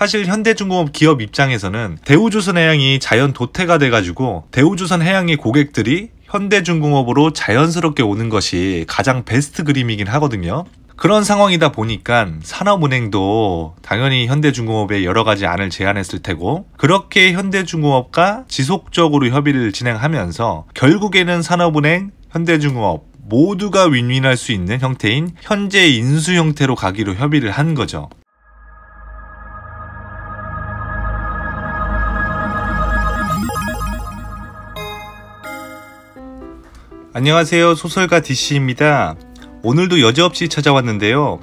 사실 현대중공업 기업 입장에서는 대우조선해양이 자연 도태가 돼가지고 대우조선해양의 고객들이 현대중공업으로 자연스럽게 오는 것이 가장 베스트 그림이긴 하거든요. 그런 상황이다 보니까 산업은행도 당연히 현대중공업에 여러 가지 안을 제안했을 테고 그렇게 현대중공업과 지속적으로 협의를 진행하면서 결국에는 산업은행, 현대중공업 모두가 윈윈할 수 있는 형태인 현재 인수 형태로 가기로 협의를 한 거죠. 안녕하세요. 소설가 DC입니다. 오늘도 여지없이 찾아왔는데요.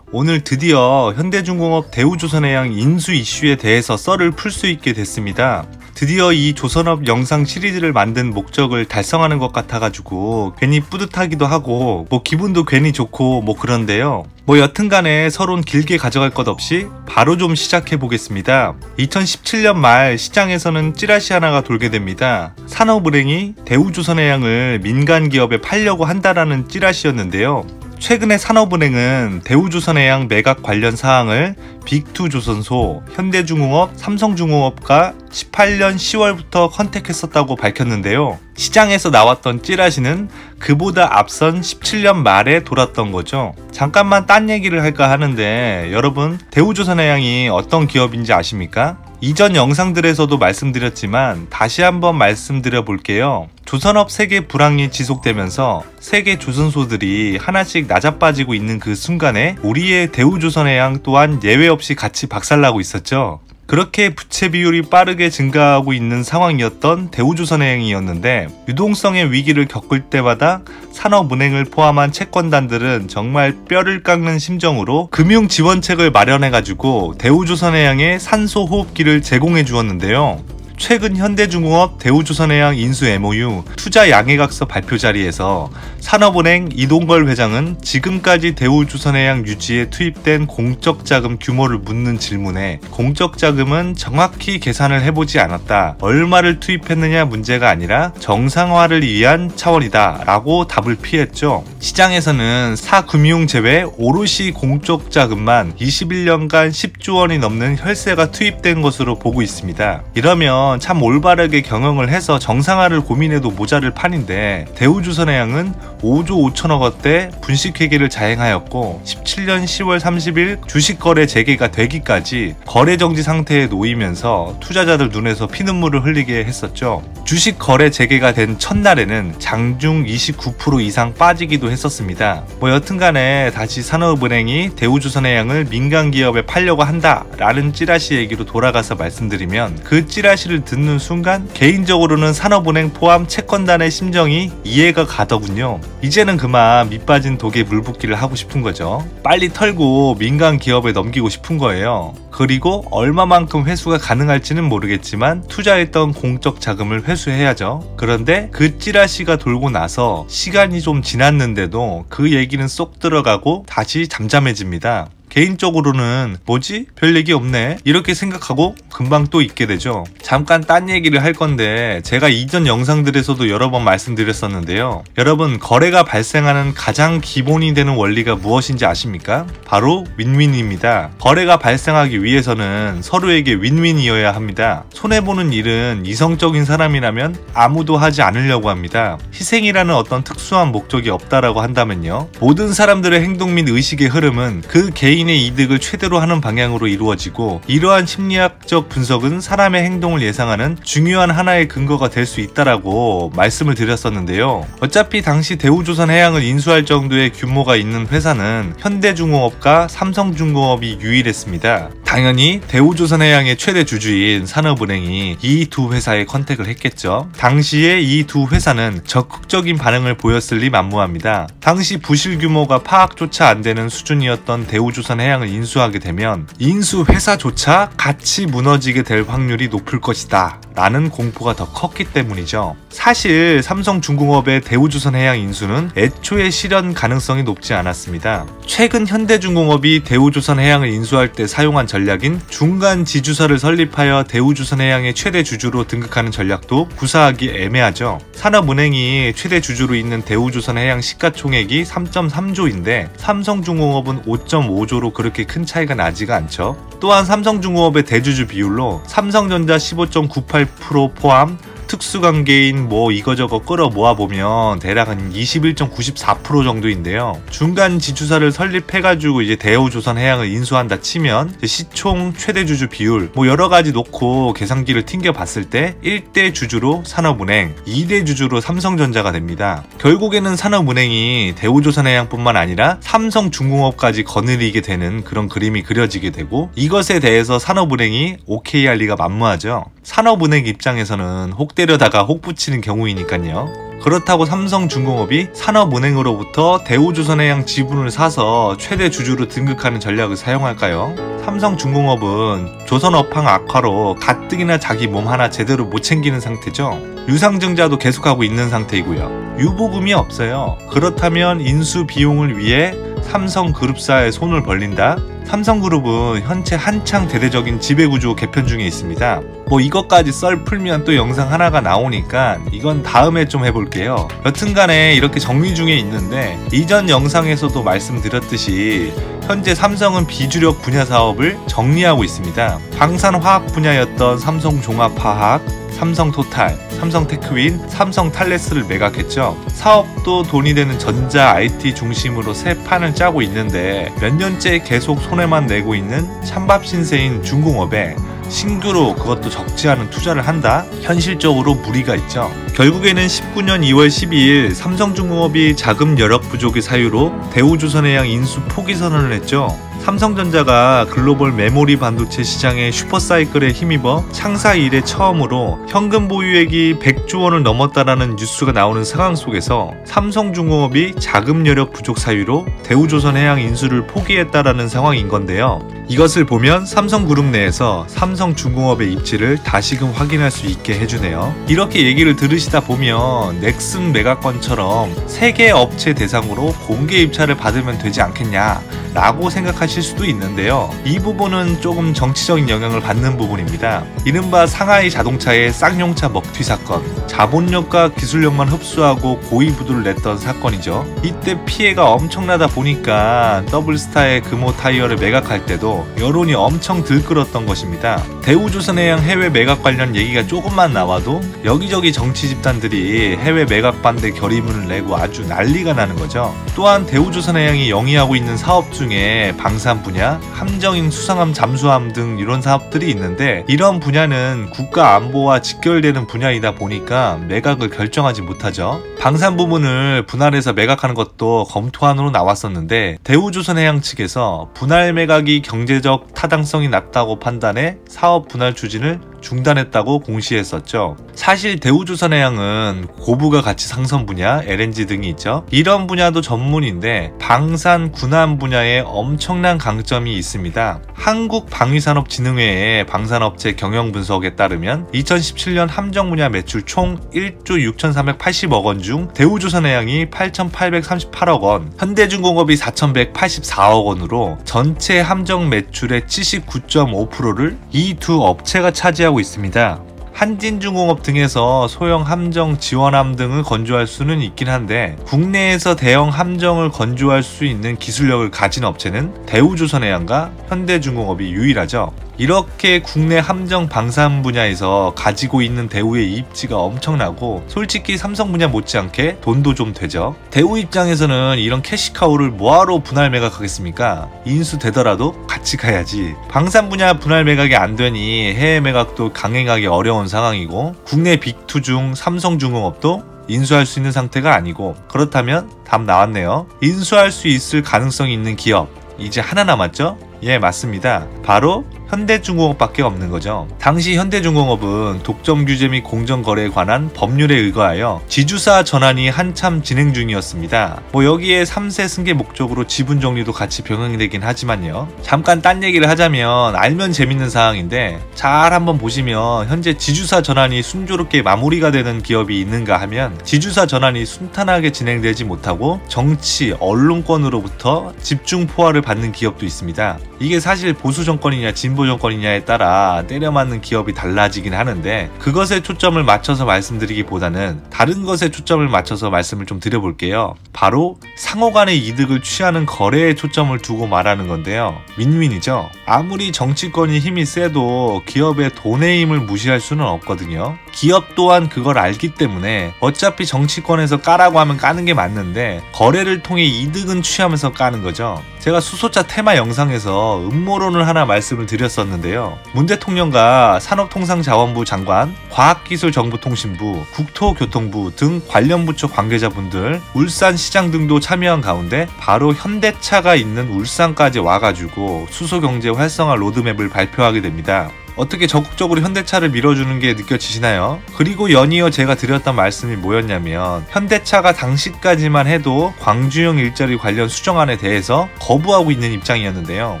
오늘 드디어 현대중공업 대우조선해양 인수 이슈에 대해서 썰을 풀 수 있게 됐습니다. 드디어 이 조선업 영상 시리즈를 만든 목적을 달성하는 것 같아가지고 괜히 뿌듯하기도 하고 뭐 기분도 괜히 좋고 뭐 그런데요. 뭐 여튼간에 서론 길게 가져갈 것 없이 바로 좀 시작해 보겠습니다. 2017년 말 시장에서는 찌라시 하나가 돌게 됩니다. 산업은행이 대우조선해 양을 민간 기업에 팔려고 한다라는 찌라시였는데요. 최근에 산업은행은 대우조선해양 매각 관련 사항을 빅투 조선소, 현대중공업, 삼성중공업과 18년 10월부터 컨택했었다고 밝혔는데요. 시장에서 나왔던 찌라시는 그보다 앞선 17년 말에 돌았던 거죠. 잠깐만 딴 얘기를 할까 하는데 여러분 대우조선해양이 어떤 기업인지 아십니까? 이전 영상들에서도 말씀드렸지만 다시 한번 말씀드려 볼게요. 조선업 세계 불황이 지속되면서 세계 조선소들이 하나씩 낮아빠지고 있는 그 순간에 우리의 대우조선해양 또한 예외 없이 같이 박살나고 있었죠. 그렇게 부채 비율이 빠르게 증가하고 있는 상황이었던 대우조선해양이었는데 유동성의 위기를 겪을 때마다 산업은행을 포함한 채권단들은 정말 뼈를 깎는 심정으로 금융 지원책을 마련해가지고 대우조선해양에 산소 호흡기를 제공해 주었는데요. 최근 현대중공업 대우조선해양 인수 MOU 투자 양해각서 발표 자리에서 산업은행 이동걸 회장은 지금까지 대우조선해양 유지에 투입된 공적 자금 규모를 묻는 질문에 공적 자금은 정확히 계산을 해보지 않았다. 얼마를 투입했느냐 문제가 아니라 정상화를 위한 차원이다. 라고 답을 피했죠. 시장에서는 사금융 제외 오롯이 공적 자금만 21년간 10조 원이 넘는 혈세가 투입된 것으로 보고 있습니다. 이러면 참 올바르게 경영을 해서 정상화를 고민해도 모자를 판인데 대우조선해양은 5조 5천억 원대 분식회계를 자행하였고 17년 10월 30일 주식거래 재개가 되기까지 거래정지 상태에 놓이면서 투자자들 눈에서 피눈물을 흘리게 했었죠. 주식 거래 재개가 된 첫날에는 장중 29% 이상 빠지기도 했었습니다. 뭐 여튼간에 다시 산업은행이 대우조선해양을 민간기업에 팔려고 한다라는 찌라시 얘기로 돌아가서 말씀드리면 그 찌라시를 이야기를 듣는 순간 개인적으로는 산업은행 포함 채권단의 심정이 이해가 가더군요. 이제는 그만 밑빠진 독에 물 붓기를 하고 싶은 거죠. 빨리 털고 민간 기업에 넘기고 싶은 거예요. 그리고 얼마만큼 회수가 가능할지는 모르겠지만 투자했던 공적 자금을 회수해야죠. 그런데 그 찌라시가 돌고 나서 시간이 좀 지났는데도 그 얘기는 쏙 들어가고 다시 잠잠해집니다. 개인적으로는 뭐지? 별 얘기 없네. 이렇게 생각하고 금방 또 있게 되죠. 잠깐 딴 얘기를 할 건데 제가 이전 영상들에서도 여러 번 말씀드렸었는데요. 여러분 거래가 발생하는 가장 기본이 되는 원리가 무엇인지 아십니까? 바로 윈윈입니다. 거래가 발생하기 위해서는 서로에게 윈윈이어야 합니다. 손해보는 일은 이성적인 사람이라면 아무도 하지 않으려고 합니다. 희생이라는 어떤 특수한 목적이 없다라고 한다면요. 모든 사람들의 행동 및 의식의 흐름은 그 개인 개인의 이득을 최대로 하는 방향으로 이루어지고 이러한 심리학적 분석은 사람의 행동을 예상하는 중요한 하나의 근거가 될 수 있다라고 말씀을 드렸었는데요. 어차피 당시 대우조선 해양을 인수할 정도의 규모가 있는 회사는 현대중공업과 삼성중공업이 유일했습니다. 당연히 대우조선해양의 최대 주주인 산업은행이 이 두 회사에 컨택을 했겠죠. 당시에 이 두 회사는 적극적인 반응을 보였을 리 만무합니다. 당시 부실 규모가 파악조차 안 되는 수준이었던 대우조선 조선 해양을 인수하게 되면 인수 회사조차 같이 무너지게 될 확률이 높을 것이다 라는 공포가 더 컸기 때문이죠. 사실 삼성중공업의 대우조선해양 인수는 애초에 실현 가능성이 높지 않았습니다. 최근 현대중공업이 대우조선해양을 인수할 때 사용한 전략인 중간 지주사를 설립하여 대우조선해양의 최대 주주로 등극하는 전략도 구사하기 애매하죠. 산업은행이 최대 주주로 있는 대우조선해양 시가총액이 3.3조인데 삼성중공업은 5.5조로 그렇게 큰 차이가 나지가 않죠. 또한 삼성중공업의 대주주 비율로 삼성전자 15.98% 포함 특수관계인 뭐 이거저거 끌어 모아보면 대략 한 21.94% 정도인데요. 중간 지주사를 설립해가지고 이제 대우조선해양을 인수한다 치면 시총 최대 주주 비율 뭐 여러 가지 놓고 계산기를 튕겨 봤을 때 1대 주주로 산업은행, 2대 주주로 삼성전자가 됩니다. 결국에는 산업은행이 대우조선해양뿐만 아니라 삼성중공업까지 거느리게 되는 그런 그림이 그려지게 되고 이것에 대해서 산업은행이 오케이 할 리가 만무하죠. 산업은행 입장에서는 혹 때려다가 혹 붙이는 경우이니까요. 그렇다고 삼성중공업이 산업은행으로부터 대우조선해양 지분을 사서 최대 주주로 등극하는 전략을 사용할까요? 삼성중공업은 조선업황 악화로 가뜩이나 자기 몸 하나 제대로 못 챙기는 상태죠. 유상증자도 계속하고 있는 상태이고요. 유보금이 없어요. 그렇다면 인수 비용을 위해 삼성그룹사에 손을 벌린다? 삼성그룹은 현재 한창 대대적인 지배구조 개편 중에 있습니다. 뭐 이것까지 썰 풀면 또 영상 하나가 나오니까 이건 다음에 좀 해볼게요. 여튼간에 이렇게 정리 중에 있는데 이전 영상에서도 말씀드렸듯이 현재 삼성은 비주력 분야 사업을 정리하고 있습니다. 방산화학 분야였던 삼성종합화학, 삼성토탈, 삼성테크윈, 삼성탈레스를 매각했죠. 사업도 돈이 되는 전자 IT 중심으로 새 판을 짜고 있는데 몇 년째 계속 손해만 내고 있는 찬밥 신세인 중공업에 신규로 그것도 적지 않은 투자를 한다? 현실적으로 무리가 있죠. 결국에는 19년 2월 12일 삼성중공업이 자금 여력 부족의 사유로 대우조선해양 인수 포기 선언을 했죠. 삼성전자가 글로벌 메모리 반도체 시장의 슈퍼사이클에 힘입어 창사 이래 처음으로 현금 보유액이 100조 원을 넘었다라는 뉴스가 나오는 상황 속에서 삼성중공업이 자금 여력 부족 사유로 대우조선해양 인수를 포기했다라는 상황인 건데요. 이것을 보면 삼성그룹 내에서 삼 성중공업의 입지를 다시금 확인할 수 있게 해주네요. 이렇게 얘기를 들으시다 보면 넥슨 매각건처럼 세계 업체 대상으로 공개 입찰을 받으면 되지 않겠냐 라고 생각하실 수도 있는데요. 이 부분은 조금 정치적인 영향을 받는 부분입니다. 이른바 상하이 자동차의 쌍용차 먹튀 사건, 자본력과 기술력만 흡수하고 고위부두를 냈던 사건이죠. 이때 피해가 엄청나다 보니까 더블스타의 금호 타이어를 매각할 때도 여론이 엄청 들끓었던 것입니다. 대우조선해양 해외 매각 관련 얘기가 조금만 나와도 여기저기 정치 집단들이 해외 매각 반대 결의문을 내고 아주 난리가 나는 거죠. 또한 대우조선해양이 영위하고 있는 사업 중에 방산 분야, 함정인 수상함 잠수함 등 이런 사업들이 있는데 이런 분야는 국가 안보와 직결되는 분야이다 보니까 매각을 결정하지 못하죠. 방산 부분을 분할해서 매각하는 것도 검토안으로 나왔었는데 대우조선해양 측에서 분할 매각이 경 경제적 타당성이 낮다고 판단해 사업 분할 추진을 중단했다고 공시했었죠. 사실 대우조선해양은 고부가 가치 상선 분야, LNG 등이 있죠. 이런 분야도 전문인데 방산, 군함 분야에 엄청난 강점이 있습니다. 한국방위산업진흥회의 방산업체 경영 분석에 따르면 2017년 함정 분야 매출 총 1조 6,380억 원 중 대우조선해양이 8,838억 원, 현대중공업이 4,184억 원으로 전체 함정 매출의 79.5%를 이 두 업체가 차지하고 하고 있습니다. 한진중공업 등에서 소형 함정 지원함 등을 건조할 수는 있긴 한데 국내에서 대형 함정을 건조할 수 있는 기술력을 가진 업체는 대우조선해양과 현대중공업이 유일하죠. 이렇게 국내 함정 방산 분야에서 가지고 있는 대우의 입지가 엄청나고 솔직히 삼성 분야 못지않게 돈도 좀 되죠. 대우 입장에서는 이런 캐시카우를 뭐하러 분할 매각하겠습니까? 인수 되더라도 같이 가야지. 방산 분야 분할 매각이 안 되니 해외 매각도 강행하기 어려운 상황이고 국내 빅2 중 삼성중공업도 인수할 수 있는 상태가 아니고 그렇다면 답 나왔네요. 인수할 수 있을 가능성이 있는 기업 이제 하나 남았죠? 예 맞습니다. 바로 현대중공업밖에 없는 거죠. 당시 현대중공업은 독점 규제 및 공정거래에 관한 법률에 의거하여 지주사 전환이 한참 진행 중이었습니다. 뭐 여기에 3세 승계 목적으로 지분 정리도 같이 병행되긴 하지만요. 잠깐 딴 얘기를 하자면 알면 재밌는 사항인데 잘 한번 보시면 현재 지주사 전환이 순조롭게 마무리가 되는 기업이 있는가 하면 지주사 전환이 순탄하게 진행되지 못하고 정치, 언론권으로부터 집중 포화를 받는 기업도 있습니다. 이게 사실 보수 정권이냐 진보 정권이냐에 따라 때려 맞는 기업이 달라지긴 하는데 그것에 초점을 맞춰서 말씀드리기보다는 다른 것에 초점을 맞춰서 말씀을 좀 드려볼게요. 바로 상호 간의 이득을 취하는 거래에 초점을 두고 말하는 건데요. 윈윈이죠. 아무리 정치권이 힘이 세도 기업의 돈의 힘을 무시할 수는 없거든요. 기업 또한 그걸 알기 때문에 어차피 정치권에서 까라고 하면 까는 게 맞는데 거래를 통해 이득은 취하면서 까는 거죠. 제가 수소차 테마 영상에서 음모론을 하나 말씀을 드렸 었는데요. 문 대통령과 산업통상자원부 장관, 과학기술정보통신부, 국토교통부 등 관련 부처 관계자분들, 울산시장 등도 참여한 가운데 바로 현대차가 있는 울산까지 와가지고 수소경제 활성화 로드맵을 발표하게 됩니다. 어떻게 적극적으로 현대차를 밀어주는 게 느껴지시나요? 그리고 연이어 제가 드렸던 말씀이 뭐였냐면 현대차가 당시까지만 해도 광주형 일자리 관련 수정안에 대해서 거부하고 있는 입장이었는데요.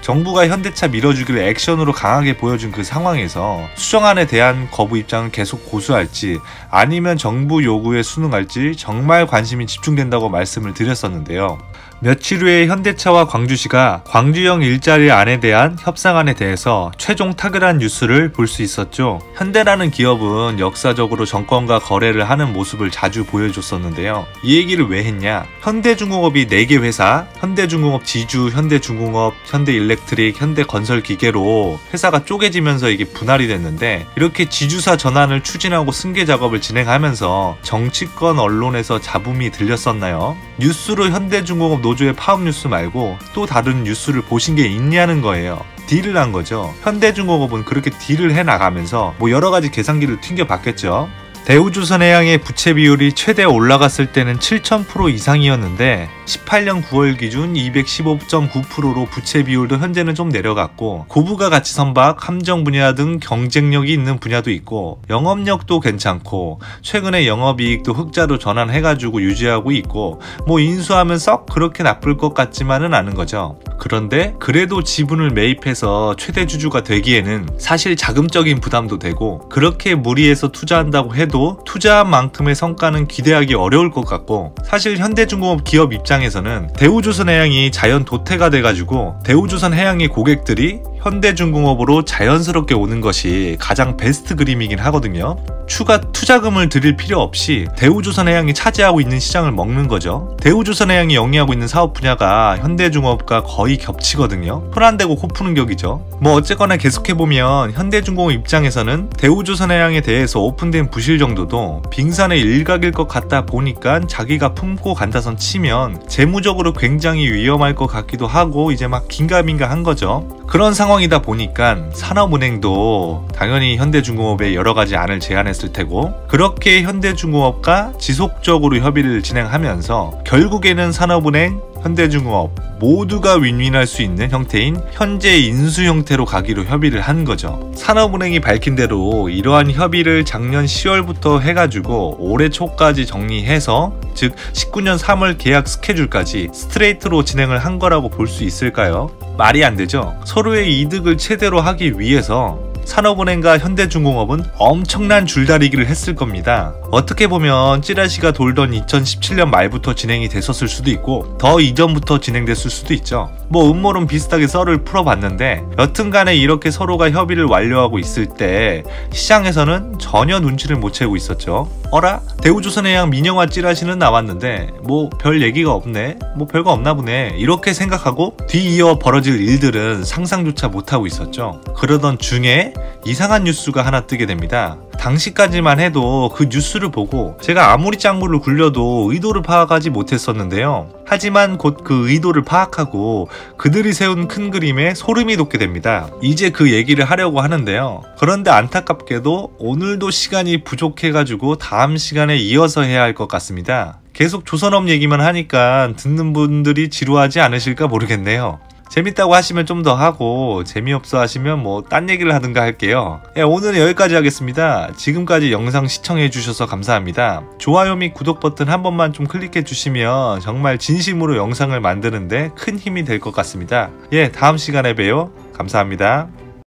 정부가 현대차 밀어주기를 액션으로 강하게 보여준 그 상황에서 수정안에 대한 거부 입장을 계속 고수할지 아니면 정부 요구에 순응할지 정말 관심이 집중된다고 말씀을 드렸었는데요. 며칠 후에 현대차와 광주시가 광주형 일자리 안에 대한 협상안에 대해서 최종 타결한 뉴스 를 볼 수 있었죠. 현대라는 기업은 역사적으로 정권과 거래를 하는 모습을 자주 보여줬었는데요. 이 얘기를 왜 했냐? 현대중공업이 4개 회사, 현대중공업 지주, 현대중공업, 현대일렉트릭, 현대건설기계로 회사가 쪼개지면서 이게 분할이 됐는데 이렇게 지주사 전환을 추진하고 승계 작업을 진행하면서 정치권 언론에서 잡음이 들렸었나요? 뉴스로 현대중공업 노조의 파업 뉴스 말고 또 다른 뉴스를 보신 게 있냐는 거예요. 딜을 한 거죠. 현대중공업은 그렇게 딜을 해 나가면서 뭐 여러 가지 계산기를 튕겨 봤겠죠. 대우조선해양의 부채 비율이 최대 올라갔을 때는 7,000% 이상이었는데 18년 9월 기준 215.9%로 부채 비율도 현재는 좀 내려갔고 고부가 가치 선박, 함정 분야 등 경쟁력이 있는 분야도 있고 영업력도 괜찮고 최근에 영업이익도 흑자로 전환해가지고 유지하고 있고 뭐 인수하면 썩 그렇게 나쁠 것 같지만은 않은 거죠. 그런데 그래도 지분을 매입해서 최대 주주가 되기에는 사실 자금적인 부담도 되고 그렇게 무리해서 투자한다고 해도 투자한 만큼의 성과는 기대하기 어려울 것 같고 사실 현대중공업 기업 입장 에서는 대우조선 해양이 자연 도태가 돼가지고 대우조선 해양의 고객들이 현대중공업으로 자연스럽게 오는 것이 가장 베스트 그림이긴 하거든요. 추가 투자금을 들일 필요 없이 대우조선해양이 차지하고 있는 시장을 먹는 거죠. 대우조선해양이 영위하고 있는 사업 분야가 현대중공업과 거의 겹치거든요. 손 안 대고 코 푸는 격이죠. 뭐 어쨌거나 계속해보면 현대중공업 입장에서는 대우조선해양에 대해서 오픈된 부실 정도도 빙산의 일각일 것 같다 보니까 자기가 품고 간다선 치면 재무적으로 굉장히 위험할 것 같기도 하고 이제 막 긴가민가 한 거죠. 그런 상황이다 보니까 산업은행도 당연히 현대중공업에 여러 가지 안을 제안했을 테고 그렇게 현대중공업과 지속적으로 협의를 진행하면서 결국에는 산업은행 현대중공업 모두가 윈윈할 수 있는 형태인 현재 인수 형태로 가기로 협의를 한 거죠. 산업은행이 밝힌 대로 이러한 협의를 작년 10월부터 해가지고 올해 초까지 정리해서 즉 19년 3월 계약 스케줄까지 스트레이트로 진행을 한 거라고 볼 수 있을까요? 말이 안 되죠. 서로의 이득을 최대로 하기 위해서 산업은행과 현대중공업은 엄청난 줄다리기를 했을 겁니다. 어떻게 보면 찌라시가 돌던 2017년 말부터 진행이 됐었을 수도 있고 더 이전부터 진행됐을 수도 있죠. 뭐 음모론 비슷하게 썰을 풀어봤는데 여튼간에 이렇게 서로가 협의를 완료하고 있을 때 시장에서는 전혀 눈치를 못 채고 있었죠. 어라? 대우조선해양 민영화 찌라시는 나왔는데 뭐 별 얘기가 없네? 뭐 별거 없나 보네? 이렇게 생각하고 뒤이어 벌어질 일들은 상상조차 못하고 있었죠. 그러던 중에 이상한 뉴스가 하나 뜨게 됩니다. 당시까지만 해도 그 뉴스를 보고 제가 아무리 짱구를 굴려도 의도를 파악하지 못했었는데요. 하지만 곧 그 의도를 파악하고 그들이 세운 큰 그림에 소름이 돋게 됩니다. 이제 그 얘기를 하려고 하는데요. 그런데 안타깝게도 오늘도 시간이 부족해가지고 다음 시간에 이어서 해야 할 것 같습니다. 계속 조선업 얘기만 하니까 듣는 분들이 지루하지 않으실까 모르겠네요. 재밌다고 하시면 좀 더 하고 재미없어 하시면 뭐 딴 얘기를 하든가 할게요. 예, 오늘은 여기까지 하겠습니다. 지금까지 영상 시청해 주셔서 감사합니다. 좋아요 및 구독 버튼 한 번만 좀 클릭해 주시면 정말 진심으로 영상을 만드는데 큰 힘이 될 것 같습니다. 예, 다음 시간에 봬요. 감사합니다.